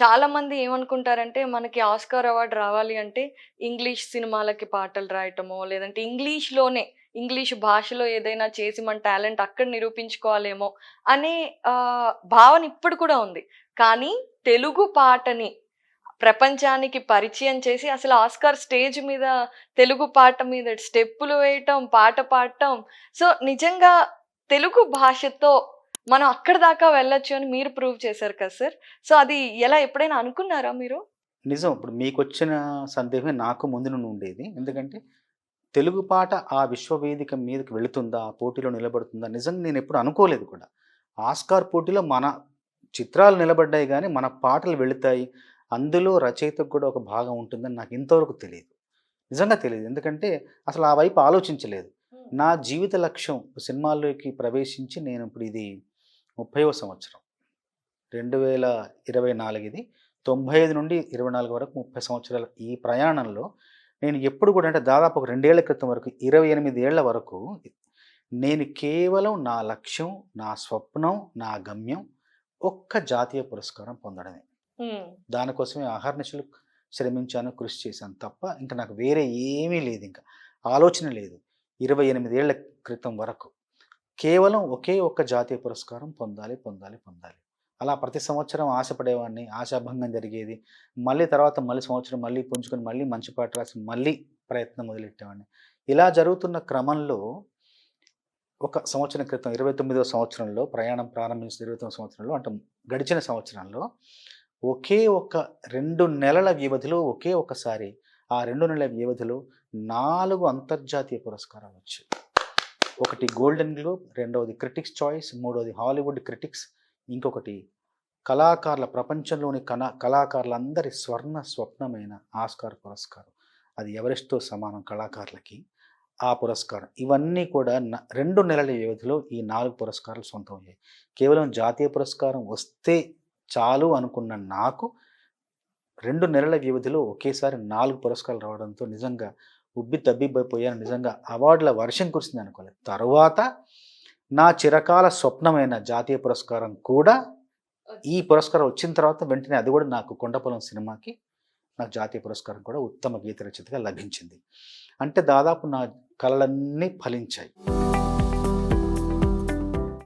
చాలా మంది ఏమనుకుంటారంటే మనకి ఆస్కార్ అవార్డు రావాలి అంటే ఇంగ్లీష్ సినిమాలకి పాటలు రాయటమో లేదంటే ఇంగ్లీష్లోనే ఇంగ్లీష్ భాషలో ఏదైనా చేసి మన టాలెంట్ అక్కడ నిరూపించుకోవాలేమో అనే భావన ఇప్పుడు కూడా ఉంది. కానీ తెలుగు పాటని ప్రపంచానికి పరిచయం చేసి అసలు ఆస్కార్ స్టేజ్ మీద తెలుగు పాట మీద స్టెప్పులు వేయటం పాట పాడటం. సో నిజంగా తెలుగు భాషతో మనం అక్కడ దాకా వెళ్ళొచ్చు అని మీరు ప్రూవ్ చేశారు కదా సార్. సో అది ఎలా ఎప్పుడైనా అనుకున్నారా మీరు? నిజం. ఇప్పుడు మీకు వచ్చిన సందేహమే నాకు ముందు నుండి ఉండేది. ఎందుకంటే తెలుగు పాట ఆ విశ్వవేదిక మీదకి వెళుతుందా ఆ పోటీలో నిలబడుతుందా నిజంగా నేను ఎప్పుడు అనుకోలేదు కూడా. ఆస్కార్ పోటీలో మన చిత్రాలు నిలబడ్డాయి కానీ మన పాటలు వెళుతాయి. అందులో రచయితకు కూడా ఒక భాగం ఉంటుందని నాకు ఇంతవరకు తెలియదు. నిజంగా తెలియదు. ఎందుకంటే అసలు ఆ వైపు ఆలోచించలేదు. నా జీవిత లక్ష్యం సినిమాల్లోకి ప్రవేశించి నేను ఇప్పుడు ఇది ముప్పైవ సంవత్సరం. రెండు వేల ఇరవై నాలుగు ఇది తొంభై ఐదు నుండి ఇరవై నాలుగు వరకు ముప్పై సంవత్సరాల. ఈ ప్రయాణంలో నేను ఎప్పుడు కూడా అంటే దాదాపు ఒక రెండేళ్ళ క్రితం వరకు ఇరవై ఎనిమిది ఏళ్ళ వరకు నేను కేవలం నా లక్ష్యం నా స్వప్నం నా గమ్యం ఒక్క జాతీయ పురస్కారం పొందడమే. దానికోసమే అహర్నిశలు శ్రమించాను కృషి చేశాను తప్ప ఇంకా నాకు వేరే ఏమీ లేదు ఇంకా. ఆలోచన లేదు. ఇరవై ఎనిమిదేళ్ళ క్రితం వరకు కేవలం ఒకే ఒక్క జాతీయ పురస్కారం పొందాలి పొందాలి పొందాలి. అలా ప్రతి సంవత్సరం ఆశపడేవాడిని ఆశాభంగం జరిగేది. మళ్ళీ తర్వాత మళ్ళీ సంవత్సరం మళ్ళీ పుంజుకొని మళ్ళీ మంచి పాట రాసి మళ్ళీ ప్రయత్నం మొదలెట్టేవాడిని. ఇలా జరుగుతున్న క్రమంలో ఒక సంవత్సరం క్రితం ఇరవై తొమ్మిదవ సంవత్సరంలో ప్రయాణం ప్రారంభించిన ఇరవై తొమ్మిది సంవత్సరంలో అంటే గడిచిన సంవత్సరంలో ఒకే ఒక రెండు నెలల వ్యవధిలో ఒకే ఒకసారి ఆ రెండు నెలల వ్యవధిలో నాలుగు అంతర్జాతీయ పురస్కారాలు వచ్చాయి. ఒకటి గోల్డెన్ గ్లోబ్ రెండవది క్రిటిక్స్ చాయిస్ మూడవది హాలీవుడ్ క్రిటిక్స్ ఇంకొకటి కళాకారుల ప్రపంచంలోని కళా కళాకారులందరి స్వర్ణ స్వప్నమైన ఆస్కార్ పురస్కారం. అది ఎవరెస్ట్తో సమానం కళాకారులకి ఆ పురస్కారం. ఇవన్నీ కూడా రెండు నెలల వ్యవధిలో ఈ నాలుగు పురస్కారాలు సొంతం అయ్యాయి కేవలం జాతీయ పురస్కారం వస్తే చాలు అనుకున్న నాకు రెండు నెలల వ్యవధిలో ఒకేసారి నాలుగు పురస్కారాలు రావడంతో నిజంగా ఉబ్బి తబ్బిబ్బైపోయాను. నిజంగా అవార్డుల వర్షం కురిసింది అనుకోలేదు. తర్వాత నా చిరకాల స్వప్నమైన జాతీయ పురస్కారం కూడా ఈ పురస్కారం వచ్చిన తర్వాత వెంటనే అది కూడా నాకు కొండపొలం సినిమాకి నాకు జాతీయ పురస్కారం కూడా ఉత్తమ గీత రచయితగా లభించింది. అంటే దాదాపు నా కళలన్నీ ఫలించాయి.